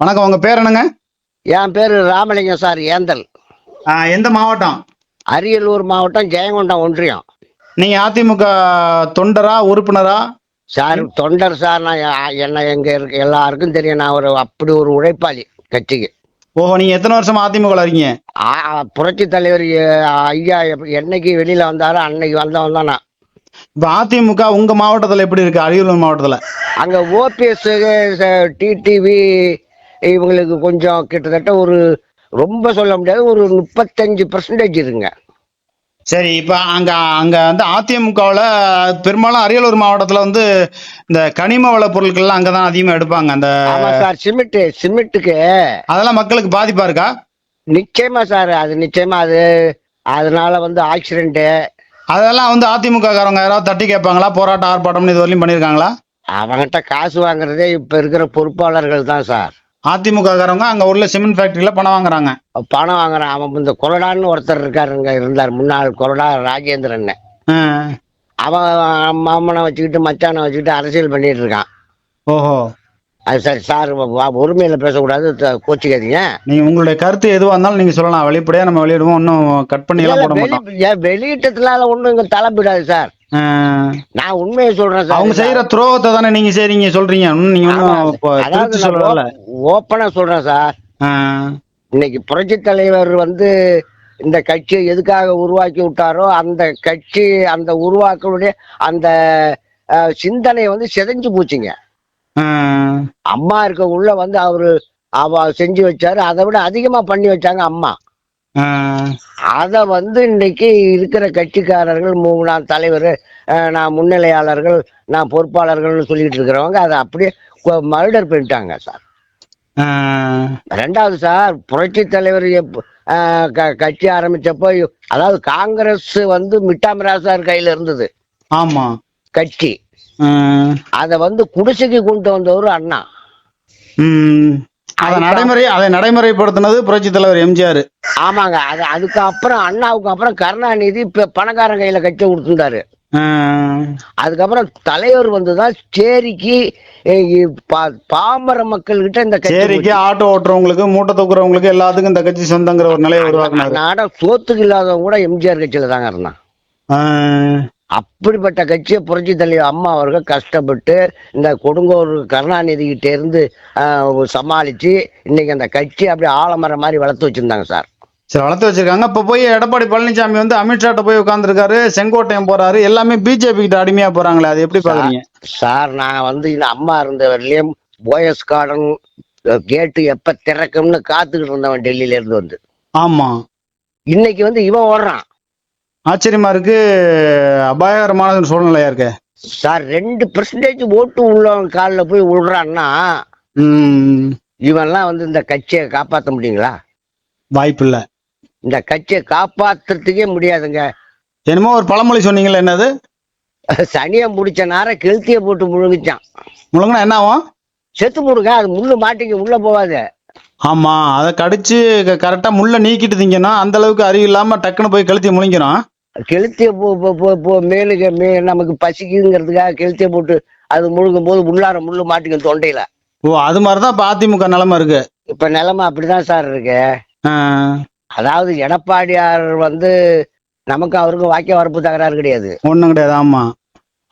வணக்கம் உங்க பேர் என்னங்க? என் பேர் ராமலிங்கம் சார் ஏந்தல். எந்த மாவட்டம்? அரியலூர் மாவட்டம் ஜெயங்கொண்டம் ஒன்றியம். நீங்க அதிமுக தொண்டரா உறுப்பினரா? சார் தொண்டர் சார் நான் என்ன எங்க இருக்கு எல்லாருக்கும் தெரியும். நான் ஒரு அப்படி ஒரு உழைப்பாளி கட்சிக்கு. ஓஹோ நீங்க எத்தனை வருஷமா அதிமுக இருக்கீங்க? புரட்சி தலைவர் ஐயா என்னைக்கு வெளியில வந்தாரோ அன்னைக்கு வந்தவன் தான் நான். இப்ப அதிமுக உங்க மாவட்டத்துல எப்படி இருக்கு அரியலூர் மாவட்டத்துல? அங்க ஓபிஎஸ் டிடிவி இவங்களுக்கு கொஞ்சம் கிட்டத்தட்ட ஒரு ரொம்ப சொல்ல முடியாது ஒரு முப்பத்தஞ்சு பர்சன்டேஜ் இருக்குங்க சரி இப்ப அங்க அங்க வந்து அதிமுகவுல பெரும்பாலும் அரியலூர் மாவட்டத்துல வந்து இந்த கனிம வள பொருட்கள்லாம் அங்கதான் அதிகமா எடுப்பாங்க அந்த சார் சிமெண்ட் சிமெண்ட்டுக்கு. அதெல்லாம் மக்களுக்கு பாதிப்பா இருக்கா? நிச்சயமா சார் அது நிச்சயமா அது அதனால வந்து ஆக்சிடென்ட் அதெல்லாம் வந்து அதிமுக காரங்க யாராவது தட்டி கேட்பாங்களா? போராட்டம் ஆர்ப்பாட்டம்னு இது வரையும் பண்ணிருக்காங்களா அவன்கிட்ட காசு வாங்குறதே இப்ப இருக்கிற பொறுப்பாளர்கள் தான் சார். அதிமுக காரங்க அங்க உள்ள சிமெண்ட் ஃபேக்டரியில பணம் வாங்குறாங்க. பணம் வாங்குறான் அவன் இந்த கொரடான்னு ஒருத்தர் இருக்காருங்க இருந்தார். முன்னாள் கொரடா ராஜேந்திரன். அவன் மாமனை வச்சுக்கிட்டு மச்சானை வச்சுக்கிட்டு அரசியல் பண்ணிட்டு இருக்கான். ஓஹோ. அது சரி சார் உரிமையில பேசக்கூடாது கோச்சிக்காதீங்க. நீங்க உங்களுடைய கருத்து எதுவா இருந்தாலும் நீங்க சொல்லலாம். வெளிப்படையா நம்ம வெளியிடுவோம். ஒன்றும் கட் பண்ணி எல்லாம் போட மாட்டோம். வெளியிட்டதுனால ஒண்ணும் இங்க தலைப்பிடாது சார். நான் உண்மையை சொல்றேன் சார். அவங்க செய்யற துரோகத்தை தானே நீங்க செய்றீங்க சொல்றீங்க. நீங்க சொல்லல ஓப்பனா சொல்றேன் சார். இன்னைக்கு புரட்சி தலைவர் வந்து இந்த கட்சியை எதுக்காக உருவாக்கி விட்டாரோ அந்த கட்சி அந்த உருவாக்கலுடைய அந்த சிந்தனை வந்து சிதைஞ்சு போச்சுங்க. அம்மா இருக்க உள்ள வந்து அவரு அவ செஞ்சு வச்சாரு. அதை விட அதிகமா பண்ணி வச்சாங்க அம்மா. அத வந்து இன்னைக்கு இருக்கிற கட்சிக்காரர்கள் நான் தலைவர் நான் முன்னிலையாளர்கள் நான் பொறுப்பாளர்கள்னு சொல்லிட்டு இருக்கிறவங்க அதை அப்படியே மர்டர் பண்ணிட்டாங்க சார். ரெண்டாவது சார் புரட்சி தலைவர் கட்சி ஆரம்பிச்சப்போ அதாவது காங்கிரஸ் வந்து மிட்டாமிராசார் கையில இருந்தது. ஆமா. கட்சி. அத வந்து குடிசைக்கு கொண்டு வந்தவர் அண்ணா. அதை நடைமுறை அதை நடைமுறைப்படுத்தினது புரட்சி தலைவர் எம்ஜிஆர். ஆமாங்க. அது அதுக்கு அப்புறம் அண்ணாவுக்கு அப்புறம் கருணாநிதி பணக்காரன் கையில கட்சி கொடுத்துருந்தாரு. அதுக்கப்புறம் தலைவர் வந்துதான் சேரிக்கு பாமர மக்கள் கிட்ட இந்த சேரிக்கு ஆட்டோ ஓட்டுறவங்களுக்கு மூட்டை தூக்குறவங்களுக்கு எல்லாத்துக்கும் இந்த கட்சி சொந்தங்கிற ஒரு நிலையை உருவாக்குனாரு. நாட சோத்துக்கு இல்லாதவங்க கூட எம்ஜிஆர் கட்சியில தாங்க இருந்தான். அப்படிப்பட்ட கட்சியை புரட்சி தலைவர் அம்மா அவர்கள் கஷ்டப்பட்டு இந்த கொடுங்கோர் கருணாநிதி கிட்ட இருந்து சமாளிச்சு இன்னைக்கு அந்த கட்சி அப்படியே ஆலமரம் மாதிரி வளர்த்து வச்சிருந்தாங்க சார். சரி வளர்த்து வச்சிருக்காங்க. இப்ப போய் எடப்பாடி பழனிசாமி வந்து அமித்ஷாட்ட போய் உட்காந்துருக்காரு செங்கோட்டையன் போறாரு எல்லாமே பிஜேபி கிட்ட அடிமையா போறாங்களே அது எப்படி பாக்குறீங்க? சார் நான் வந்து இந்த அம்மா இருந்த வரலையும் போயஸ் கார்டன் கேட்டு எப்ப திறக்கும்னு காத்துக்கிட்டு இருந்தவன் டெல்லியில இருந்து வந்து. ஆமா. இன்னைக்கு வந்து இவன் ஓடுறான். ஆச்சரியமா இருக்கு. அபாயகரமான சூழ்நிலையா இருக்கு. சார் ரெண்டு பெர்சன்டேஜ் ஓட்டு உள்ளவன் காலில் போய் விழுறான்னா இவன்லாம் வந்து இந்த கட்சியை காப்பாற்ற முடியுங்களா? வாய்ப்பு இல்ல இந்த கட்சியை காப்பாத்துறதுக்கே முடியாதுங்க. என்னமோ ஒரு பழமொழி சொன்னீங்கல்ல என்னது? சனியை முடிச்ச நேரம் கெளுத்திய போட்டு முழுங்கிச்சான். முழுங்கினா என்ன ஆகும்? செத்து முடுங்க அது முள்ளு மாட்டிக்கு உள்ள போகாது. ஆமா அதை கடிச்சு கரெக்டா முள்ள நீக்கிட்டு திங்கன்னா அந்த அளவுக்கு அறிவு இல்லாம டக்குன்னு போய் கழுத்தி முழிங்கிறோம் கெளுத்திய போ மேலுக்கு மே நமக்கு பசிக்குதுங்கிறதுக்காக கெளுத்திய போட்டு அது முழுகும் போது உள்ளார முள்ளு மாட்டிக்கும் தொண்டையில. ஓ அது மாதிரிதான் இப்ப அதிமுக நிலைமை இருக்கு. இப்ப நிலைமை அப்படிதான் சார் இருக்கு. அதாவது எடப்பாடியார் வந்து நமக்கு அவருக்கும் வாக்கிய வரப்பு தகராறு கிடையாது. ஒண்ணும் கிடையாது ஆமா.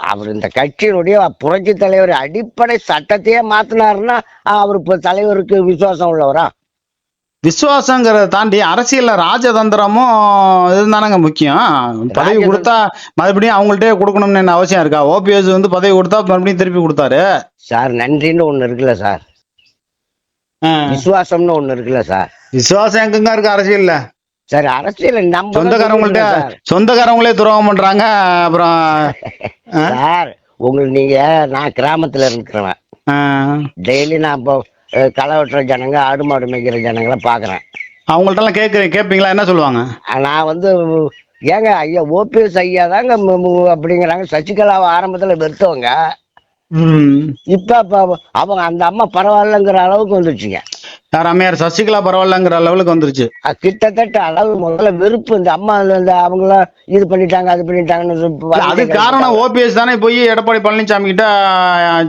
அவர் இந்த கட்சியினுடைய புரட்சி தலைவர் அடிப்படை சட்டத்தையே மாத்தினாருன்னா அவர் இப்ப தலைவருக்கு விசுவாசம் உள்ளவரா? விசுவாசங்கிறத தாண்டி அரசியல்ல ராஜதந்திரமும் இதுதானங்க முக்கியம் பதவி. கொடுத்தா மறுபடியும் அவங்கள்ட்டே கொடுக்கணும்னு என்ன அவசியம் இருக்கா ஓபிஎஸ் வந்து பதவி கொடுத்தா மறுபடியும் திருப்பி கொடுத்தாரு சார் நன்றின்னு ஒண்ணு இருக்குல்ல சார் விசுவாசம்னு ஒண்ணு இருக்குல்ல சார் விசுவாசம் எங்கங்க இருக்கு அரசியல்ல சரி அரசியல் நம்ம சார். சொந்தக்காரங்களே துரோகம் பண்றாங்க அப்புறம்? சார் உங்களுக்கு நீங்க நான் கிராமத்துல இருக்கிறவன். டெய்லி நான் இப்போ களை வெட்டுற ஜனங்க ஆடு மாடு மேய்க்கிற ஜனங்களை பாக்குறேன். அவங்கள்ட்ட எல்லாம் கேட்க கேட்பீங்களா என்ன சொல்லுவாங்க? நான் வந்து ஏங்க ஐயா ஓபிஎஸ் ஐயா தாங்க அப்படிங்கிறாங்க. சசிகலாவை ஆரம்பத்துல வெறுத்தவங்க. இப்ப அவங்க அந்த அம்மா பரவாயில்லங்கிற அளவுக்கு வந்துருச்சுங்க யார் அம்மையார் சசிகலா பரவாயில்லங்கிற லெவலுக்கு வந்துருச்சு. கிட்டத்தட்ட அதாவது முதல்ல வெறுப்பு. இந்த அம்மா இந்த அவங்களாம் இது பண்ணிட்டாங்க அது பண்ணிட்டாங்கன்னு அது காரணம் ஓபிஎஸ் தானே போய் எடப்பாடி பழனிசாமி கிட்ட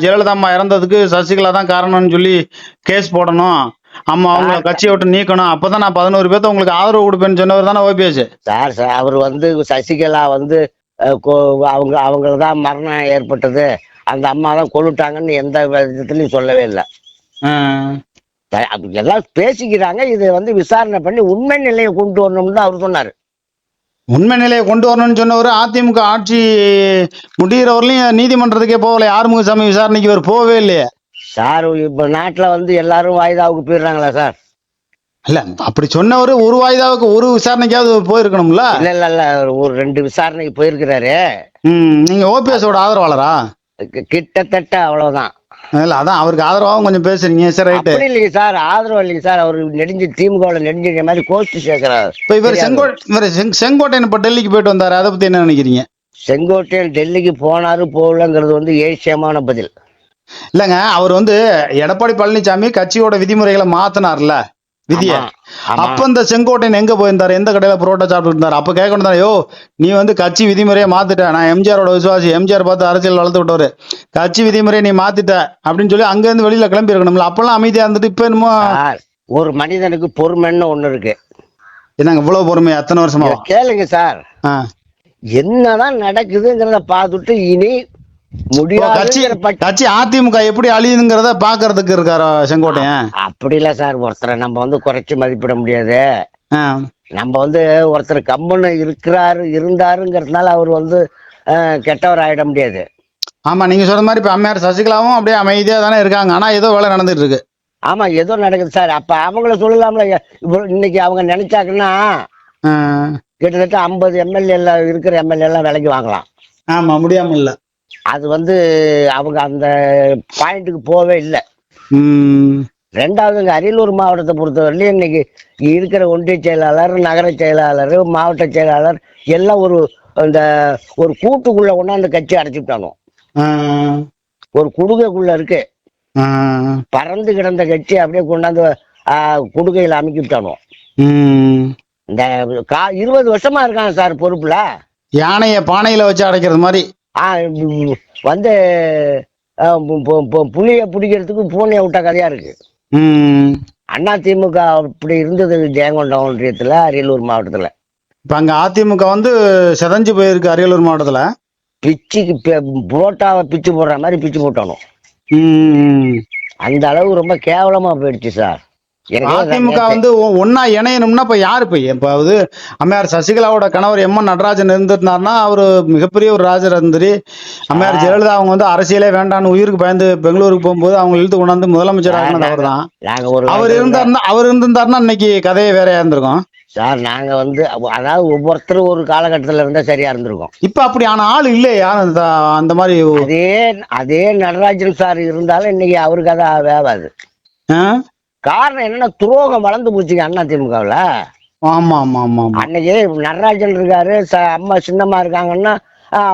ஜெயலலிதா அம்மா இறந்ததுக்கு சசிகலா தான் காரணம்னு சொல்லி கேஸ் போடணும். அம்மா அவங்க கட்சியை விட்டு நீக்கணும். அப்பதான் நான் பதினோரு பேர்த்த உங்களுக்கு ஆதரவு கொடுப்பேன்னு சொன்னவர் தானே ஓபிஎஸ்? சார் சார் அவர் வந்து சசிகலா வந்து அவங்க அவங்கள தான் மரணம் ஏற்பட்டது. அந்த அம்மா தான் கொண்டுட்டாங்கன்னு எந்த விதத்துலையும் சொல்லவே இல்லை. எல்லாம் பேசிக்கிறாங்க. இது வந்து விசாரணை பண்ணி உண்மை நிலையை கொண்டு வரணும்னு தான் அவர் சொன்னாரு. உண்மை நிலையை கொண்டு வரணும்னு சொன்னவர் அதிமுக ஆட்சி முடிகிறவரையும் நீதிமன்றத்துக்கே போகல. ஆறுமுகசாமி விசாரணைக்கு இவர் போகவே இல்லையே. சார் இப்ப நாட்டுல வந்து எல்லாரும் வாய்தாவுக்கு போயிடுறாங்களா சார்? இல்ல அப்படி சொன்னவர் ஒரு வாய்தாவுக்கு ஒரு விசாரணைக்காவது போயிருக்கணும்ல? இல்ல இல்ல இல்ல. ஒரு ரெண்டு விசாரணைக்கு போயிருக்கிறாரு. நீங்க ஓபிஎஸோட ஆதரவாளரா? கிட்டத்தட்ட அவ்வளவுதான். இல்ல அதான் அவருக்கு ஆதரவாகவும் கொஞ்சம் பேசுறீங்க. சரி ரைட்டு அப்படி இல்லைங்க சார் ஆதரவு இல்லைங்க சார். அவர் நெடுஞ்சு திமுகவில் நெடுஞ்ச மாதிரி கோஷ்டி சேர்க்கிறார். இப்ப இவர் செங்கோட்டை இவர் செங்- செங்கோட்டையன் இப்ப டெல்லிக்கு போயிட்டு வந்தாரு. அதை பத்தி என்ன நினைக்கிறீங்க? செங்கோட்டையன் டெல்லிக்கு போனாரு போகலங்கிறது வந்து ஏசியமான பதில். இல்லங்க அவர் வந்து எடப்பாடி பழனிசாமி கட்சியோட விதிமுறைகளை மாத்தினார்ல. விதிய. அப்ப இந்த செங்கோட்டையன் எங்க போயிருந்தாரு? எந்த கடையில புரோட்டா சாப்பிட்டு இருந்தாரு? அப்ப கேட்கணும் யோ நீ வந்து கட்சி விதிமுறையை மாத்திட்ட. நான் எம்ஜிஆரோட விசுவாசி. எம்ஜிஆர் பார்த்து அரசியல் வளர்த்து விட்டவரு. கட்சி விதிமுறையை நீ மாத்திட்ட. அப்படின்னு சொல்லி அங்க இருந்து வெளியில கிளம்பி இருக்கணும்ல. அப்பெல்லாம் அமைதியா இருந்துட்டு இப்ப என்னமோ ஒரு மனிதனுக்கு பொறுமைன்னு ஒண்ணு இருக்கு. என்னங்க இவ்வளவு பொறுமை? எத்தனை வருஷமா? கேளுங்க சார். என்னதான் நடக்குதுங்கிறத பார்த்துட்டு இனி கட்சி அதிமுக எப்படி அழியுதுங்கிறத பாக்குறதுக்கு இருக்காரா செங்கோட்டையன்? அப்படி இல்ல சார். ஒருத்தரை நம்ம வந்து குறைச்சு மதிப்பிட முடியாது. நம்ம வந்து ஒருத்தர் கம்முன்னு இருக்கிறாரு இருந்தாருங்கிறதுனால அவர் வந்து கெட்டவர் ஆயிட முடியாது. ஆமா நீங்க சொன்ன மாதிரி இப்ப அம்மையார் சசிகலாவும் அப்படியே அமைதியா தானே இருக்காங்க. ஆனா ஏதோ வேலை நடந்துட்டு இருக்கு. ஆமா ஏதோ நடக்குது சார். அப்ப அவங்கள சொல்லலாம்ல. இன்னைக்கு அவங்க நினைச்சாங்கன்னா. கிட்டத்தட்ட ஐம்பது எம்எல்ஏ இருக்கிற எம்எல்ஏ எல்லாம் விலைக்கு வாங்கலாம். ஆமா முடியாம இல்ல. அது வந்து அவங்க அந்த பாயிண்ட்டுக்கு போவே இல்லை ம். ரெண்டாவது இங்க அரியலூர் மாவட்டத்தை பொறுத்தவரையிலும் இன்னைக்கு இருக்கிற ஒன்றிய செயலாளர் நகர செயலாளர் மாவட்ட செயலாளர் எல்லாம் ஒரு இந்த ஒரு கூட்டுக்குள்ள கொண்டாந்து கட்சி அடைச்சிட்டானோ. ஒரு குடுகைக்குள்ள இருக்கு. பறந்து கிடந்த கட்சி அப்படியே கொண்டாந்து குடுகையில அமைக்கிட்டானோ. இந்த கா இருபது வருஷமா இருக்காங்க சார் பொறுப்புல யானைய பானையில வச்சு அடைக்கிறது மாதிரி வந்து புலியை பிடிக்கிறதுக்கு பூனையை விட்ட கதையா இருக்கு. அண்ணா திமுக அப்படி இருந்தது ஜெயங்கொண்டம் ஒன்றியத்துல அரியலூர் மாவட்டத்துல. இப்ப அங்க அதிமுக வந்து செதஞ்சு போயிருக்கு அரியலூர் மாவட்டத்துல. பிச்சுக்கு பி- புரோட்டாவை பிச்சு போடுற மாதிரி பிச்சு போட்டானோ ம். அந்த அளவு ரொம்ப கேவலமா போயிடுச்சு சார். அதிமுக வந்து ஒ- ஒண்ணா இணையணும்னா இப்ப யாரு போய் இப்ப அது அம்மையார் சசிகலாவோட கணவர் எம் என் நடராஜன் இருந்திருந்தாருன்னா அவரு மிகப்பெரிய ஒரு ராஜரந்திரி அம்மையார் ஜெயலலிதா அவங்க வந்து அரசியலே வேண்டான்னு உயிருக்கு பயந்து பெங்களூருக்கு போகும்போது அவங்க இழுத்து கொண்டாந்து முதலமைச்சர் ஆகினது அவர் தான். அவர் இருந்தாருன்னா அவர் இருந்திருந்தாருன்னா இன்னைக்கு கதையே வேறையா இருந்திருக்கும். சார் நாங்க வந்து அதாவது ஒவ்வொருத்தரும் ஒரு காலகட்டத்துல இருந்தா சரியா இருந்திருக்கும். இப்ப அப்படி ஆன ஆள் இல்லையா அந்த அந்த மாதிரி அதே அதே நடராஜன் சார் இருந்தாலும் இன்னைக்கு அவருக்கு அதை வேவாது? காரணம் என்னன்னா துரோகம் வளர்ந்து போச்சுங்க அண்ணா திமுகவுல. ஆமா ஆமா ஆமா அன்னைக்கு நடராஜன் இருக்காரு அம்மா சின்னம்மா இருக்காங்கன்னா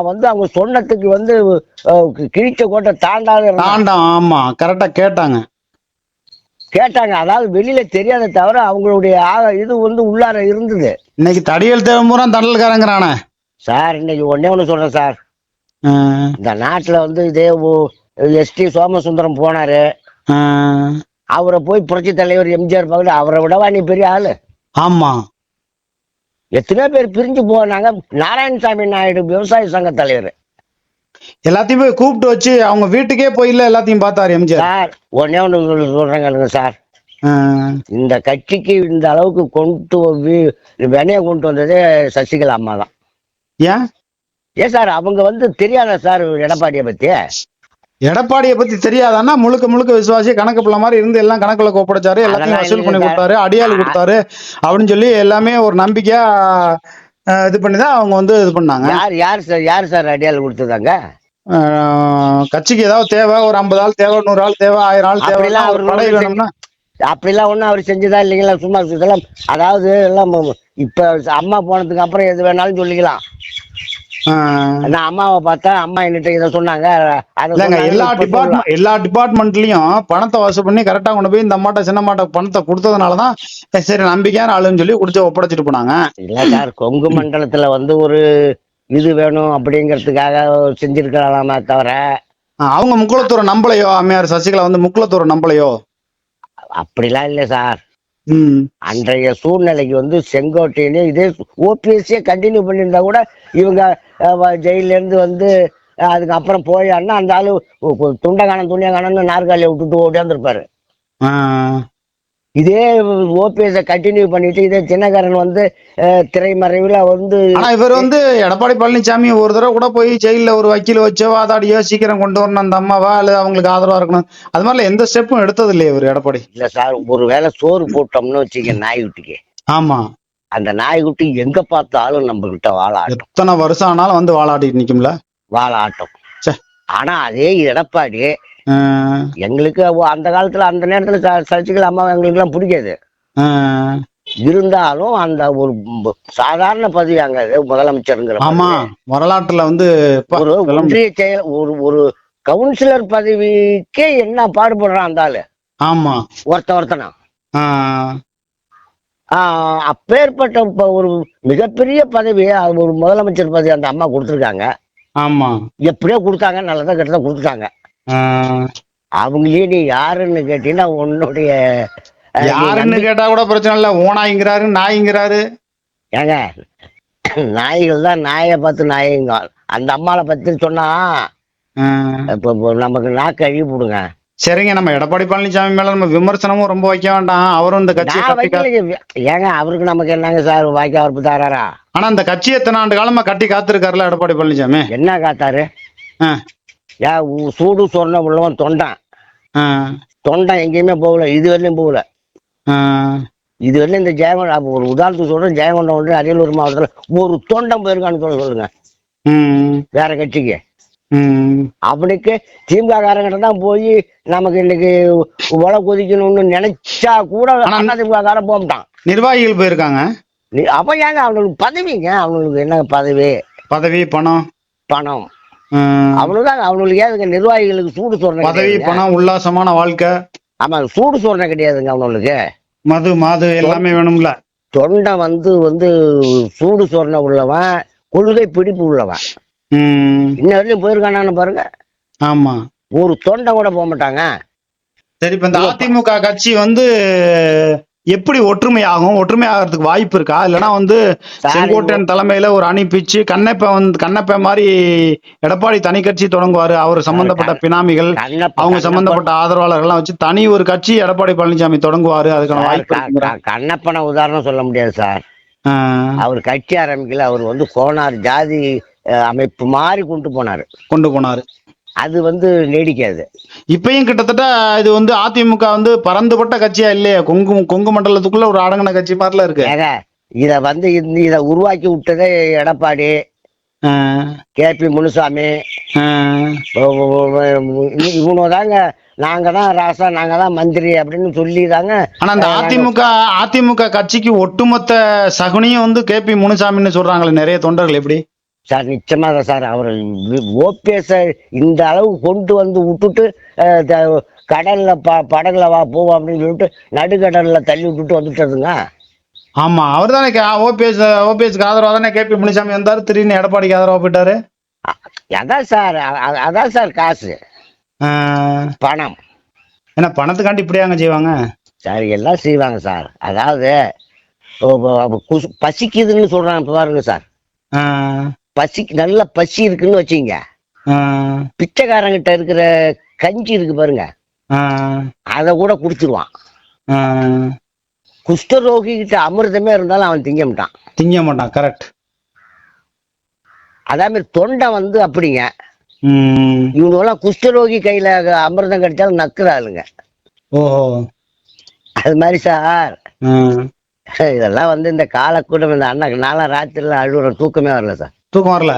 வந்து அவங்க சொன்னதுக்கு வந்து கிழிச்ச கோட்டை தாண்டாத. தாண்டம் ஆமா கரெக்டா கேட்டாங்க. கேட்டாங்க. அதாவது வெளியில தெரியாத தவிர அவங்களுடைய இது வந்து உள்ளார இருந்தது. இன்னைக்கு தடியல் தேவை பூரா தண்டல்காரங்கிறானே. சார் இன்னைக்கு ஒண்ணே ஒண்ணு சொல்றேன் சார். இந்த நாட்டுல வந்து இதே எஸ்டி சோமசுந்தரம் போனாரு. அவரை போய் புரட்சி தலைவர் எம்ஜிஆர் பக்கத்துல அவரை விடவா நீ பெரிய ஆளு? ஆமா. எத்தனையோ பேர் பிரிஞ்சு போனாங்க. நாராயணசாமி நாயுடு விவசாய சங்க தலைவர். எல்லாத்தையும் கூப்பிட்டு வச்சு அவங்க வீட்டுக்கே போயில எல்லாத்தையும் பார்த்தாரு எம்ஜிஆர். சார் ஒன்னே ஒன்று சொல்றேங்க சார். இந்த கட்சிக்கு இந்த அளவுக்கு கொண்டு வினைய கொண்டு வந்ததே சசிகலா அம்மா தான். ஏன்? ஏன் சார் அவங்க வந்து தெரியாதா சார் எடப்பாடியை பத்தி? எடப்பாடிய பத்தி தெரியாதான்னா முழுக்க முழுக்க விசுவாசி கணக்கு பிள்ளை மாதிரி இருந்து எல்லாம் கணக்குல கோப்படைச்சாரு எல்லாத்தையும் வசூல் பண்ணி. கொடுத்தாரு அடியாள் கொடுத்தாரு அப்படின்னு சொல்லி எல்லாமே ஒரு நம்பிக்கையா இது பண்ணி தான் அவங்க வந்து இது பண்ணாங்க. யார் யார் சார் யார் சார் அடியாள் கொடுத்ததாங்க கட்சிக்கு ஏதாவது தேவை ஒரு ஐம்பது ஆள் தேவை நூறு ஆள் தேவை ஆயிரம் ஆள் தேவை அவர் படை வேணும்னா. அப்படிலாம் ஒண்ணும் அவர் செஞ்சதா இல்லைங்களா? சும்மா இதெல்லாம் அதாவது எல்லாம் இப்ப அம்மா போனதுக்கு அப்புறம் எது வேணாலும் சொல்லிக்கலாம். நான் அம்மாவை பார்த்தா அம்மா என்கிட்ட இதை சொன்னாங்க. இல்லங்க எல்லா. டிபார்ட்மெண்ட் எல்லா டிபார்ட்மெண்ட்லயும் பணத்தை வசூல் பண்ணி கரெக்டா கொண்டு போய் இந்த அம்மாட்ட சின்ன மாட்ட பணத்தை கொடுத்ததுனாலதான் "ஏய், சரி நம்பிக்கையான ஆளுன்னு சொல்லி குடிச்சு ஒப்படைச்சிட்டு போனாங்க. இல்ல சார் கொங்கு மண்டலத்துல வந்து ஒரு இது வேணும் அப்படிங்கறதுக்காக செஞ்சிருக்கலாமே தவிர அவங்க முக்குளத்தூர் நம்பலையோ அம்மையார் சசிகலா வந்து முக்குளத்தூர் நம்பலையோ? அப்படிலாம் இல்ல சார். அன்றைய சூழ்நிலைக்கு வந்து செங்கோட்டையிலே இதே ஓபிஎஸ்சியே கண்டினியூ பண்ணியிருந்தா கூட இவங்க ஜெயில்ல இருந்து வந்து அதுக்கப்புறம் போயான்னா அந்த ஆளு துண்டகானம் துணியகானம்னு நாற்காலியை விட்டுட்டு ஓடியாந்துருப்பாரு. இதே ஓபிஎஸ் கண்டினியூ பண்ணிட்டு இதே சின்னக்காரன் வந்து திரைமறைவுல வந்து ஆனா இவர் வந்து எடப்பாடி பழனிசாமி ஒரு தடவை கூட போய் ஜெயில்ல ஒரு வக்கீல் வச்சோ வாதாடியோ சீக்கிரம் கொண்டு வரணும் அந்த அம்மாவா? அல்லது அவங்களுக்கு ஆதரவா இருக்கணும்? அது மாதிரிலாம் எந்த ஸ்டெப்பும் எடுத்தது இல்லையே இவர் எடப்பாடி. இல்ல சார் ஒருவேளை சோறு போட்டோம்னு வச்சுக்க நாய்க்குட்டிக்கு ஆமா. அந்த நாய்க்குட்டி எங்க பார்த்தாலும் நம்ம கிட்ட வாழாட்டும். எத்தனை வருஷம் ஆனாலும் வந்து வாழாடிட்டு நிக்கும்ல? வாழாட்டம். ஆனா அதே எடப்பாடி எங்களுக்கு அந்த காலத்துல அந்த நேரத்துல ச- சசிகலா அம்மா எங்களுக்கு எல்லாம் பிடிக்காது இருந்தாலும் அந்த ஒரு சாதாரண பதவி அங்க முதலமைச்சருங்கிற ஆமா. வரலாற்றுல வந்து ஒரு ஒன்றிய செயல் ஒரு ஒரு கவுன்சிலர் பதவிக்கே என்ன பாடுபடுறான் அந்த ஆளு? ஆமா. ஒருத்த ஒருத்தனா? அப்பேற்பட்ட ஒரு மிகப்பெரிய பதவி அது ஒரு முதலமைச்சர் பதவி அந்த அம்மா கொடுத்துருக்காங்க. ஆமா. எப்படியோ கொடுத்தாங்க நல்லதா கெட்டதா கொடுத்துட்டாங்க. அவங்களே நீ யாருன்னு கேட்டீங்கன்னா உன்னுடைய யாருன்னு கேட்டா கூட பிரச்சனை இல்ல. ஓனாய்ங்கிறாரு நாய்ங்கிறாரு. ஏங்க நாய்கள் தான் நாயை பார்த்து நாயங்க. அந்த அம்மாவை பத்தி சொன்னா இப்போ நமக்கு நாக்கு அழுகி போடுங்க. சரிங்க நம்ம எடப்பாடி பழனிசாமி மேல நம்ம விமர்சனமும் ரொம்ப வைக்க வேண்டாம். அவரும் இந்த கட்சியை நான் கட்டி கா- வைக்கலைங்க. ஏங்க அவருக்கு நமக்கு என்னங்க சார் வாய்க்கா வரப்பு தாராரா? ஆனா இந்த கட்சி எத்தனை ஆண்டு காலமா கட்டி காத்திருக்காருல எடப்பாடி பழனிசாமி? என்ன காத்தாரு? உ- சூடு சொன்ன உள்ளவன் தொண்டன். தொண்டன் எங்கேயுமே போகல இது வரையிலும் போகல. இது வரையிலும் இந்த ஜெயங்கொண்ட அப்ப ஒரு உதாரணத்துக்கு சொல்றேன் ஜெயங்கொண்டம் வந்து அரியலூர் மாவட்டத்துல ஒரு தொண்டன் போயிருக்கான்னு சொல்ல சொல்லுங்க. வேற கட்சிக்கு. அவனுக்கு திமுக காரங்கிட்ட தான் போய் நமக்கு இன்னைக்கு உல கொதிக்கணும்னு நினைச்சா கூட அண்ணா திமுக காரன் போகட்டான் நிர்வாகிகள் போயிருக்காங்க. அப்ப ஏங்க அவனுக்கு பதவிங்க? அவனுக்கு என்ன பதவி? பதவி பணம்? பணம். ம், அவனுதான் அவனுக்கு ஏதுங்க நிர்வாகிகளுக்கு சூடு சொல்றேன் பதவி பணம் உல்லாசமான வாழ்க்கை. ஆமா சூடு சொல்றேன் கிடையாதுங்க அவனுக்கு. மது மாது எல்லாமே வேணும்ல. தொண்டை வந்து வந்து சூடு சொன்ன உள்ளவன் கொள்கை பிடிப்பு உள்ளவன். இன்ன வரையிலும் போயிருக்கானான்னு பாருங்க. ஆமா. ஒரு தொண்டை கூட போக மாட்டாங்க சரி இப்ப இந்த அதிமுக கட்சி வந்து எப்படி ஒற்றுமை ஆகும் ஒற்றுமை ஆகிறதுக்கு வாய்ப்பு இருக்கா? இல்லைன்னா வந்து செங்கோட்டையன் தலைமையில ஒரு அணி பிச்சு கண்ணப்ப வந்து கண்ணப்ப மாதிரி எடப்பாடி தனி கட்சி தொடங்குவாரு. அவர் சம்பந்தப்பட்ட பினாமிகள் அவங்க சம்பந்தப்பட்ட ஆதரவாளர்கள் எல்லாம் வச்சு தனி ஒரு கட்சி எடப்பாடி பழனிசாமி தொடங்குவாரு. அதுக்கான வாய்ப்பு கண்ணப்பனை உதாரணம் சொல்ல முடியாது சார். அவர் கட்சி ஆரம்பிக்கல. அவர் வந்து கோனார் ஜாதி அமைப்பு மாதிரி கொண்டு போனாரு. கொண்டு போனாரு. அது வந்து நீடிக்காது. இப்பயும் கிட்டத்தட்ட இது வந்து அதிமுக வந்து பறந்துபட்ட கட்சியா இல்லையா? கொங்கு கொங்கு மண்டலத்துக்குள்ள ஒரு அடங்கின கட்சி மாதிரில இருக்கு. ஏங்க இத வந்து இத உருவாக்கி விட்டதே எடப்பாடி. K P Munusamy. இவனு தாங்க நாங்க தான் ராசா நாங்க தான் மந்திரி அப்படின்னு சொல்லி தாங்க ஆனா இந்த அதிமுக அதிமுக கட்சிக்கு ஒட்டுமொத்த சகுனியும் வந்து கே பி முனுசாமின்னு சொல்றாங்களே நிறைய தொண்டர்கள் எப்படி? சார் நிச்சயமா தான் சார். அவர் ஓபிஎஸ் இந்த அளவு கொண்டு வந்து விட்டுட்டு கடல்ல ப படகுல வா போவோம் அப்படின்னு சொல்லிட்டு நடுக்கடல்ல தள்ளி விட்டுட்டு வந்துட்டதுங்க ஆமா அவர் தானே ஓபிஎஸ் ஓபிஎஸ்க்கு ஆதரவா தானே கே பி முனுசாமி வந்தாரு திடீர்னு எடப்பாடிக்கு ஆதரவா போயிட்டாரு? அதான் சார் அதான் சார் காசு. பணம். என்ன பணத்துக்காண்டி இப்படியாங்க செய்வாங்க? சார் எல்லாம் செய்வாங்க சார். அதாவது பசிக்குதுன்னு சொல்றாங்க பாருங்க சார். பசிக்கு நல்ல பசி இருக்குன்னு வச்சுங்க பிச்சைக்காரங்கிட்ட இருக்கிற கஞ்சி இருக்கு பாருங்க. அதை கூட குடிச்சிருவான். குஷ்டரோகி கிட்ட அமிர்தமே இருந்தாலும் அவன் திங்க மாட்டான். திங்க மாட்டான் கரெக்ட் அதே மாதிரி தொண்டை வந்து அப்படிங்க. ம். இவனுங்கெல்லாம் குஷ்டரோகி கையில அமிர்தம் கிடைச்சாலும் நக்குறாளுங்க. ஓஹோ. அது மாதிரி சார். இதெல்லாம் வந்து இந்த காலக்கூடம் இந்த அண்ணன் நாலாம் ராத்திரில அழுகுற தூக்கமே வரல சார். தூக்கம் வரல?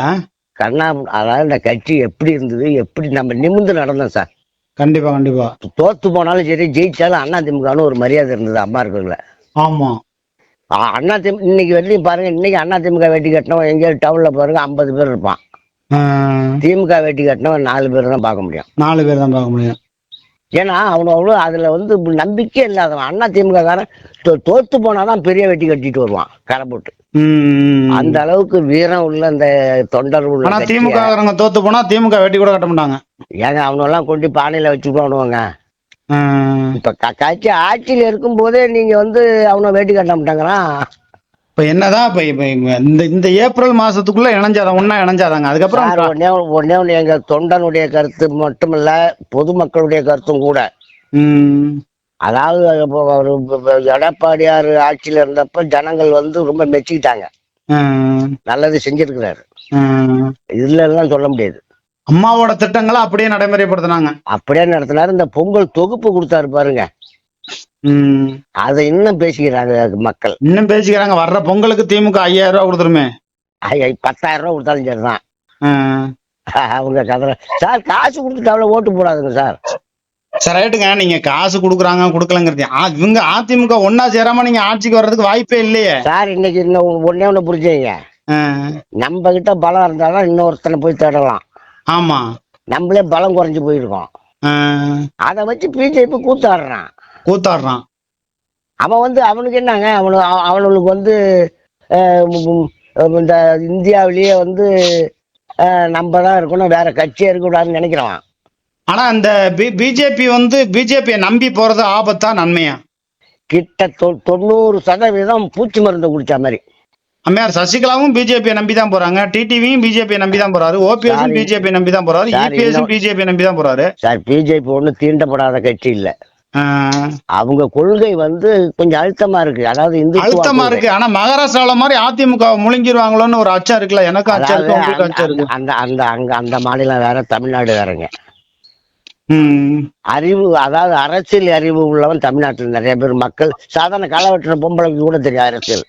கண்ணா அதாவது இந்த கட்சி எப்படி இருந்தது எப்படி நம்ம நிமிர்ந்து நடந்தோம் சார். கண்டிப்பா கண்டிப்பா. தோத்து போனாலும் சரி ஜெயிச்சாலும் அண்ணா திமுகன்னு ஒரு மரியாதை இருந்தது அம்மா இருக்குங்கள ஆமா. அண்ணா திமுக இன்னைக்கு வரையும் பாருங்க இன்னைக்கு அண்ணா திமுக வேட்டி கட்டினவன் எங்கேயாவது டவுன்ல பாருங்க ஐம்பது பேர் இருப்பான். திமுக வேட்டி கட்டினவன் நாலு பேர் தான் பார்க்க முடியும். நாலு பேர் தான் பார்க்க முடியும். ஏன்னா அவனு அவ்வளோ அதுல வந்து நம்பிக்கை இல்லாதவன். அண்ணா திமுக காரன் தோத்து போனாதான் பெரிய வெட்டி கட்டிட்டு வருவான் கரை போட்டு. அந்த அளவுக்கு வீரம் உள்ள அந்த தொண்டர் உள்ள ஆனா திமுக காரங்க தோத்து போனா திமுக வெட்டி கூட கட்ட மாட்டாங்க. ஏங்க அவனெல்லாம் கொண்டு பானையில வச்சு போடுவாங்க. இப்ப கட்சி ஆட்சியில இருக்கும் போதே நீங்க வந்து அவனை வேட்டி கட்ட மாட்டாங்கிறான் இப்ப என்னதான் இப்ப இந்த இந்த ஏப்ரல் மாசத்துக்குள்ள இணைஞ்சாதான் ஒன்னா இணைஞ்சாதாங்க. அதுக்கப்புறம் ஒன்னே ஒண்ணே ஒண்ணு எங்க தொண்டனுடைய கருத்து மட்டுமல்ல பொதுமக்களுடைய கருத்தும் கூட. அதாவது ஒரு எடப்பாடியார் ஆட்சியில இருந்தப்ப ஜனங்கள் வந்து ரொம்ப மெச்சிக்கிட்டாங்க. நல்லது செஞ்சிருக்கிறாரு. எல்லாம் சொல்ல முடியாது. அம்மாவோட திட்டங்களை அப்படியே நடைமுறைப்படுத்தினாங்க. அப்படியே நடத்தினாரு. இந்த பொங்கல் தொகுப்பு கொடுத்தாரு பாருங்க. அதை இன்னும் பேசிக்கிறாங்க மக்கள். இன்னும் பேசிக்கிறாங்க. வர்ற பொங்கலுக்கு திமுக ஐயாயிரம் ரூபாய் கொடுத்துருமே. பத்தாயிரம் ரூபாய் கொடுத்தாலும் சரிதான். அவங்க கதை சார் காசு கொடுத்துட்டு அவ்வளவு ஓட்டு போடாதுங்க சார். சரி ரைட்டுங்க. நீங்க காசு குடுக்குறாங்க குடுக்கலங்கிறது இவங்க அதிமுக ஒன்னா சேராம நீங்க ஆட்சிக்கு வர்றதுக்கு வாய்ப்பே இல்லையே. சார் இன்னைக்கு இன்னும் ஒன்னே ஒண்ணு புரிஞ்சுங்க நம்ம கிட்ட பலம் இருந்தாலும் இன்னொருத்தனை போய் தேடலாம். ஆமா. நம்மளே பலம் குறைஞ்சு போயிருக்கோம். அதை வச்சு பிஜேபி கூத்தாடுறான். கூத்தாடுறான். அவன் வந்து அவனுக்கு என்னங்க? அவனு அவ- அவனுக்கு வந்து இந்த இந்தியாவிலேயே வந்து நம்ம தான் இருக்கணும். வேற கட்சியே இருக்கக்கூடாதுன்னு நினைக்கிறவன். ஆனா இந்த பிஜேபி வந்து பிஜேபியை நம்பி போறது ஆபத்தா நன்மையா? கிட்ட தொ- தொண்ணூறு சதவீதம் பூச்சி மருந்து குடிச்ச மாதிரி. அம்மையார் சசிகலாவும் பிஜேபியை நம்பி தான் போறாங்க. டிடிவியும் பிஜேபியை நம்பி தான் போறாரு. ஓபிஎஸும். பிஜேபி நம்பி தான் போறாரு. இபிஎஸும் பிஜேபி நம்பி தான் போறாரு. சார் பிஜேபி ஒன்றும் தீண்டப்படாத கட்சி இல்ல. அவங்க கொள்கை வந்து கொஞ்சம் அழுத்தமா இருக்கு. அதாவது இந்துத்துவ அழுத்தமா. இருக்கு. ஆனா மகாராஷ்டிரால மாதிரி அதிமுக முழுங்கிருவாங்களோன்னு ஒரு அச்சம் இருக்குல்ல. எனக்கும் அச்சம் இருக்கு அந்த- அந்த அந்த அங்க அந்த மாநிலம் வேற தமிழ்நாடு வேறங்க. அறிவு அதாவது அரசியல் அறிவு உள்ளவன் தமிழ்நாட்டில் நிறைய பேர் மக்கள் சாதாரண களவெட்டுற பொம்பளைக்கு கூட தெரியும் அரசியல்.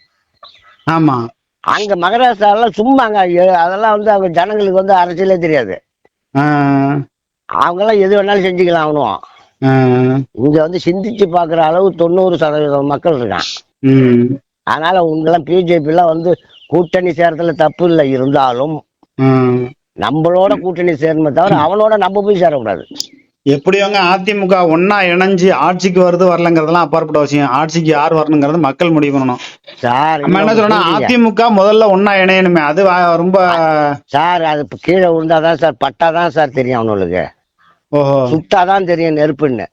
ஆமா. அங்க மகாராஷ்டிரால சும்மா அங்க எ- அதெல்லாம் வந்து அவங்க ஜனங்களுக்கு வந்து அரசியலே தெரியாது. அவங்க எல்லாம் எது வேணாலும் செஞ்சுக்கலாம் அவனும். இங்க வந்து சிந்திச்சு பாக்குற அளவு தொண்ணூறு சதவீதம் மக்கள் இருக்கான் அதனால உங்கெல்லாம் பிஜேபி எல்லாம் வந்து கூட்டணி சேர்றதுல தப்பு இல்லை இருந்தாலும். நம்மளோட கூட்டணி சேரணுமே தவிர அவனோட நம்ம போய் சேரக்கூடாது. எப்படியோங்க அதிமுக ஒன்னா இணைஞ்சு ஆட்சிக்கு வருது வரலங்கிறதெல்லாம் அப்பாற்பட்ட விஷயம். ஆட்சிக்கு யார் வரணுங்கிறது மக்கள் முடிவு பண்ணணும். சார் நம்ம என்ன சொல்றோம்னா. அதிமுக முதல்ல ஒன்னா இணையணுமே. அது ரொம்ப சார் அது கீழே விழுந்தாதான் சார் பட்டாதான் சார் தெரியும் அவனுக்கு ஓஹோ. சுட்டாதான் தெரியும் நெருப்புன்னு.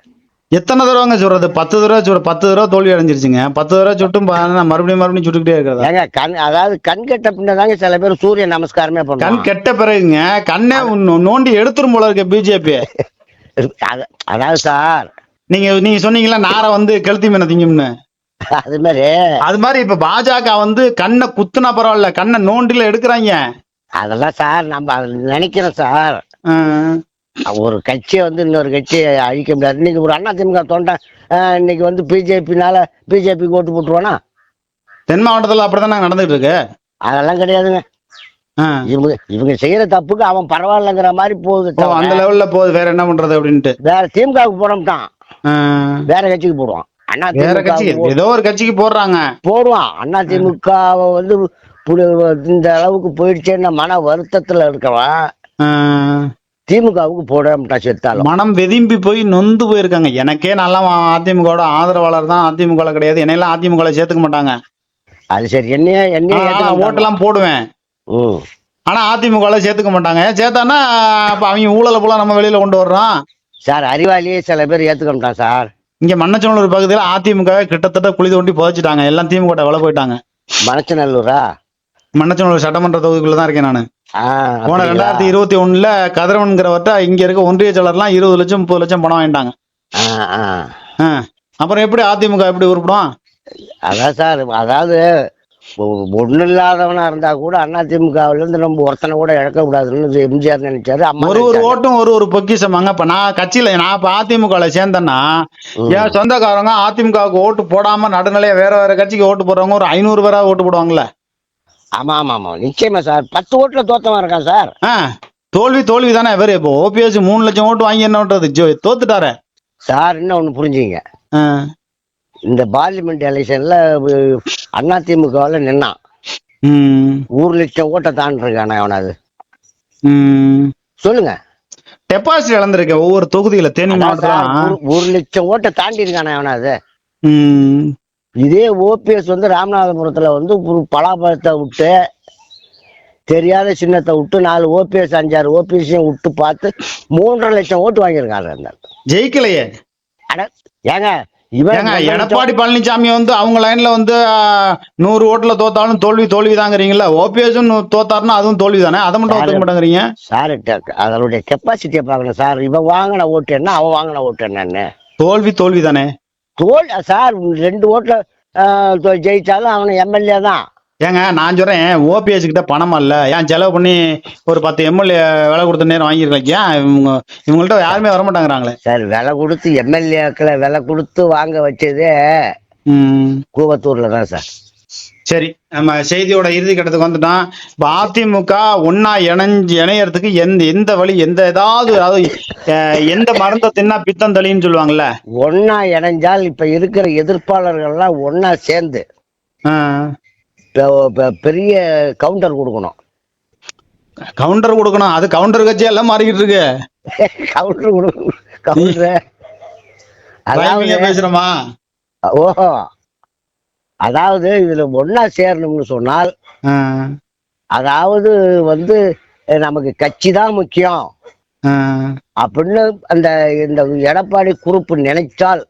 எத்தனை தடவைங்க சொல்றது? பத்து தடவை சொல்ற பத்து தடவை தோல்வி அடைஞ்சிருச்சுங்க. பத்து தடவை சுட்டும் மறுபடியும் மறுபடியும் சுட்டுக்கிட்டே இருக்கிறதா? ஏங்க கண் அதாவது கண் கெட்ட பின்னதாங்க சில பேர் சூரிய நமஸ்காரமே கண் பண்ணுவாங்க கெட்ட பிறகுங்க கண்ணே நோண்டி எடுத்துரும் போல இருக்க பிஜேபி அதாவது சார். நீங்க நீங்க சொன்னீங்களா நாரை வந்து கெளுத்தி மீனை திங்கும்னு. அது மாதிரி. அது மாதிரி இப்ப பாஜக வந்து கண்ணை குத்துனா பரவாயில்ல கண்ணை நோண்டில எடுக்கிறாங்க. அதெல்லாம் சார் நம்ம நினைக்கிறோம் சார். ஒரு கட்சியை வந்து இன்னொரு கட்சியை அழிக்க முடியாது. இன்னைக்கு ஒரு அண்ணா திமுக தொண்டன் அஹ், இன்னைக்கு வந்து பிஜேபினால பிஜேபிக்கு ஓட்டு போட்டுருவானா? தென் மாவட்டத்துல அப்படித்தானே நடந்துட்டு இருக்கு? அதெல்லாம் கிடையாதுங்க. இவங்க இவங்க செய்யற தப்புக்கு அவன் பரவாயில்லைங்கிற மாதிரி போகுது அந்த லெவல்ல போகுது. வேற என்ன பண்றது அப்படின்ட்டு. வேற திமுகவுக்கு போடமாட்டான் ஆஹ், வேற கட்சிக்கு போடுவான். அண்ணா வேற கட்சி திமுக ஏதோ ஒரு கட்சிக்கு போடுறாங்க. போடுவான். அண்ணா திமுகவை வந்து இந்த அளவுக்கு போயிடுச்சேன்னு மன வருத்தத்துல இருக்கவன் திமுகவுக்கு போட மாட்டான் செத்தாலும். மனம் வெதும்பி போய் நொந்து போயிருக்காங்க. எனக்கே நல்லா அதிமுகவோட ஆதரவாளர் தான். அதிமுக கிடையாது. என்னையெல்லாம் அதிமுக சேர்த்துக்க மாட்டாங்க. அது சரி. நான் மாட்டாங்க. ஓட்டெல்லாம் போடுவேன். ஆனா அதிமுக சேர்த்துக்க மாட்டாங்க. சேர்த்தானா அப்ப அவங்க ஊழல போல நம்ம வெளியில கொண்டு வர்றோம். சார் அறிவாளியே சில பேர் ஏத்துக்க மாட்டான் சார். இங்க மண்ணச்சநல்லூர் பகுதியில் அதிமுக கிட்டத்தட்ட குழி தோண்டி புதைச்சிட்டாங்க. எல்லாம் திமுக வில போயிட்டாங்க. மணச்சநல்லூரா மண்ணச்சநல்லூர் சட்டமன்ற தொகுதிக்குள்ள தான் இருக்கேன் நான். போன? ரெண்டாயிரத்தி இருபத்தி ஒண்ணுல கதிரவன்கிறவர்கிட்ட இங்க இருக்க ஒன்றிய செயலர்லாம் இருபது லட்சம் முப்பது லட்சம் பணம் வாங்கிட்டாங்க. அப்புறம் எப்படி அதிமுக எப்படி உருப்படும்? அதான் சார் அதாவது ஒண்ணு இல்லாதவனா இருந்தா கூட அண்ணா திமுகவுல இருந்து நம்ம ஒருத்தனை கூட இழக்க கூடாதுன்னு எம்ஜிஆர் நினைச்சாரு ஒரு ஒரு. ஓட்டும் ஒரு ஒரு பொக்கிஷமாங்க இப்ப நான் கட்சியில நான் இப்ப அதிமுகல சேர்ந்தேன்னா. என் சொந்தக்காரங்க அதிமுகவுக்கு ஓட்டு போடாம நடுநிலையா வேற வேற கட்சிக்கு ஓட்டு போடுறவங்க ஒரு ஐநூறு பேரா ஓட்டு போடுவாங்கல்ல. ஆமா ஆமா ஆமா. நிச்சயமா சார். பத்து ஓட்டுல தோத்தவன் இருக்கான் சார். தோல்வி தோல்வி தானே வேற இப்போ ஓபிஎஸ் மூணு லட்சம் ஓட்டு வாங்கி என்ன பண்றது தோத்துட்டாரே. சார் இன்னும் ஒண்ணு புரிஞ்சுங்க. இந்த பார்லிமெண்ட் எலெக்ஷன்ல அதிமுகவில் நின்னான் ஒரு லட்சம் ஓட்டை தாண்டிருக்கானே அவனது சொல்லுங்க. டெபாசிட் இழந்திருக்க ஒவ்வொரு தொகுதியில தேனி மாவட்டத்துல. ஒரு- லட்சம் ஓட்டை தாண்டி இருக்கானே அவனது இதே ஓபிஎஸ் வந்து ராமநாதபுரத்துல வந்து ஒரு பலாப்பழத்தை விட்டு தெரியாத சின்னத்தை விட்டு நாலு ஓபிஎஸ் அஞ்சாறு ஓபிஎஸ்ஸையும் விட்டு பார்த்து மூன்றரை லட்சம் ஓட்டு வாங்கியிருக்காரு அந்த. ஜெயிக்கலையே. அட ஏங்க இவன் எடப்பாடி பழனிசாமி வந்து அவங்க லைன்ல வந்து நூறு ஓட்டுல தோத்தாலும் தோல்வி தோல்வி தாங்கிறீங்களா ஓபிஎஸ் தோத்தாருன்னா அதுவும் தோல்வி தானே அதை மட்டும் ஒத்துக்க மாட்டேங்கிறீங்க? சார் அதனுடைய கெப்பாசிட்டியை பார்க்கணும் சார். இவன் வாங்கின ஓட்டு என்ன? அவன் வாங்கின ஓட்டு என்னன்னு தோல்வி தோல்வி தானே தோல் சார் ரெண்டு ஓட்டுல ஜெயிச்சாலும் அவன் எம்எல்ஏ தான். ஏங்க நான் சொல்றேன் ஓபிஎஸ் கிட்ட பணம் இல்ல? ஏன் செலவு பண்ணி ஒரு பத்து எம்எல்ஏ விலை கொடுத்த நேரம் வாங்கிருக்கீங்க ஏன் இவங்க இவங்கள்ட்ட யாருமே வர மாட்டேங்கிறாங்களே சார் விலை கொடுத்து எம்எல்ஏக்களை விலை கொடுத்து வாங்க வச்சதே கூவத்தூர்ல தான் சார். சரி நம்ம செய்தியோட இறுதி கட்டத்துக்கு வந்துட்டோம். இப்ப அதிமுக ஒன்னா இணைஞ்சு இணையறதுக்கு எந்த எந்த வழி எந்த ஏதாவது அதாவது எந்த மருந்தை தின்னா பித்தம் தளின்னு சொல்லுவாங்கல்ல? ஒன்னா இணைஞ்சால் இப்ப இருக்கிற எதிர்ப்பாளர்கள்லாம் ஒன்னா சேர்ந்து பெரிய கவுண்டர் கொடுக்கணும். கவுண்டர் கொடுக்கணும். அது கவுண்டர் கட்சி எல்லாம் மாறிக்கிட்டு இருக்கு. கவுண்டர் கொடுக்கணும் கவுண்டர் அதாவது பேசுறோமா? ஓஹோ அதாவது இதுல ஒன்னா சேரணும்னு சொன்னால் அதாவது வந்து நமக்கு கட்சி தான் முக்கியம். அப்படின்னு அந்த இந்த எடப்பாடி குரூப் நினைச்சால்.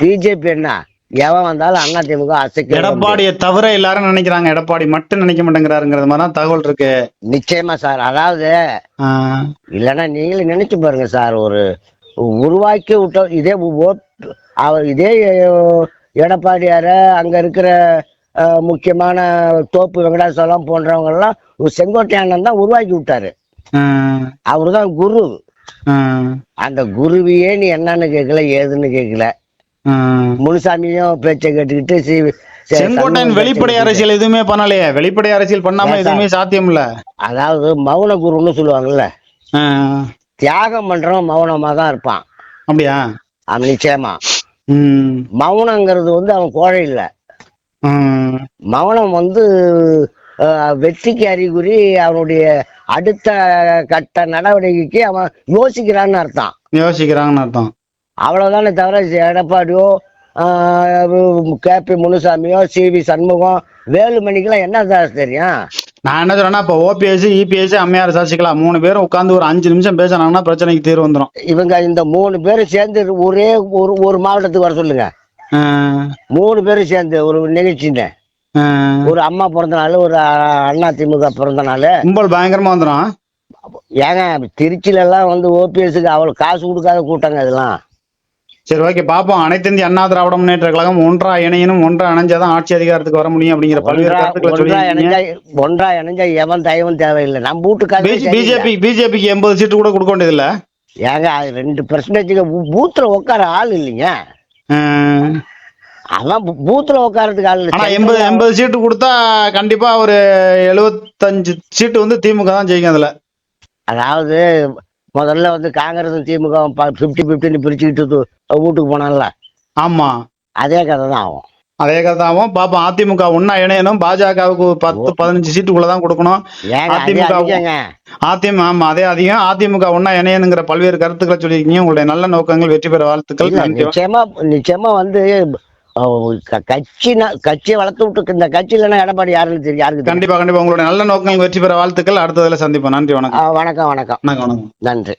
பிஜேபி என்ன? எவன் வந்தாலும் அண்ணா திமுக அசைக்க எடப்பாடியை தவிர எல்லாரும் நினைக்கிறாங்க எடப்பாடி மட்டும் நினைக்க மாட்டேங்கிறாருங்கிறது மாதிரி தான் தகவல் இருக்கு. நிச்சயமா சார். அதாவது இல்லைன்னா நீங்களே நினைச்சு பாருங்க சார். ஒரு உருவாக்கி விட்ட இதே அவர் இதே எடப்பாடியார அங்க இருக்கிற முக்கியமான தோப்பு வெங்கடாசலம் போன்றவங்க எல்லாம் ஒரு செங்கோட்டையானன் தான் உருவாக்கி விட்டாரு. ஆஹ், அவரு தான் குரு அந்த குருவியே நீ என்னன்னு கேட்கல ஏதுன்னு கேட்கல. முனுசாமியும் பேச்சை கேட்டுக்கிட்டு சி செங்கோட்டையன் வெளிப்படை அரசியல் எதுவுமே பண்ணலையே. வெளிப்படை அரசியல் பண்ணாம எதுவுமே சாத்தியம் இல்ல அதாவது மௌன குருன்னு சொல்லுவாங்கல்ல தியாகம் பண்றவன் மௌனமா தான் இருப்பான். அப்படியா? அவன் நிச்சயமா. மௌனங்கிறது வந்து அவன் கோழை இல்ல. மௌனம் வந்து வெற்றிக்கு அறிகுறி அவனுடைய அடுத்த கட்ட நடவடிக்கைக்கு அவன் யோசிக்கிறான்னு அர்த்தம். யோசிக்கிறாங்கன்னு அர்த்தம். அவ்வளவுதானே தவிர எடப்பாடியோ கே பி முனுசாமியோ சி வி சண்முகம் வேலுமணிக்கெல்லாம் என்ன சார் தெரியும்? நான் என்ன சொல்றேன்னா இப்ப ஓபிஎஸ் இபிஎஸ் அம்மையார் சசிகலா மூணு பேரும் உட்கார்ந்து ஒரு அஞ்சு நிமிஷம் பேசினாங்கன்னா பிரச்சனைக்கு தீர்வு வந்துடும் இவங்க இந்த மூணு பேரும் சேர்ந்து ஒரே ஒரு ஒரு மாவட்டத்துக்கு வர சொல்லுங்க. மூணு பேரும் சேர்ந்து ஒரு நிகழ்ச்சின்னு. ஒரு அம்மா பிறந்த நாள் ஒரு அண்ணா திமுக பிறந்த நாள் கும்பல் பயங்கரமா வந்துடும் ஏங்க திருச்சியில எல்லாம் வந்து ஓபிஎஸ்க்கு அவ்வளவு காசு கொடுக்காத கூட்டங்க இதெல்லாம். சரி ஓகே பாப்போம். அனைத்து இந்திய அண்ணா திராவிட முன்னேற்ற கழகம் ஒன்றா இணையனும் ஒன்றா இணைஞ்சாதான் ஆட்சி அதிகாரத்துக்கு வர முடியும் அப்படிங்கிற பல்வேறு கருத்துக்களை ஒன்றா இணைஞ்சா எவன் தயவும் தேவையில்லை. நம்ம வீட்டுக்காக பிஜேபி பிஜேபிக்கு எண்பது சீட்டு கூட கொடுக்க வேண்டியது இல்ல ஏங்க அது ரெண்டு பெர்சன்டேஜுக்கு பூத்துல உட்கார ஆள் இல்லைங்க. அவன் பூத்துல உட்காரத்துக்கு ஆள் ஆனா எண்பது எண்பது சீட்டு கொடுத்தா கண்டிப்பா ஒரு எழுபத்தஞ்சு சீட்டு வந்து திமுக தான் ஜெயிக்கும் அதுல. அதாவது முதல்ல வந்து காங்கிரஸ் திமுக பிப்டி பிப்டின்னு பிரிச்சுக்கிட்டு வீட்டுக்கு போனான்ல. ஆமா. அதே கதை தான் ஆகும். அதே கதாவும் பாப்போம் அதிமுக ஒன்னா இணையணும். பாஜகவுக்கு பத்து பதினஞ்சு சீட்டுக்குள்ளதான் கொடுக்கணும். அதிமுக அதிமுக ஆமா அதே அதிகம். அதிமுக ஒன்னா இணையணுங்கிற பல்வேறு கருத்துக்களை சொல்லியிருக்கீங்க. உங்களுடைய நல்ல நோக்கங்கள் வெற்றி பெற வாழ்த்துக்கள். நிச்சயமா நிச்சயமா வந்து அஹ், க- கட்சினா கட்சியை வளர்த்து விட்டு இந்த கட்சி இல்லைன்னா எடப்பாடி யாருன்னு தெரியும் யாருக்கு கண்டிப்பா கண்டிப்பா. உங்களுடைய நல்ல நோக்கங்கள் வெற்றி பெற வாழ்த்துக்கள். அடுத்ததுல சந்திப்போம். நன்றி வணக்கம் வணக்கம். வணக்கம் வணக்கம். நன்றி.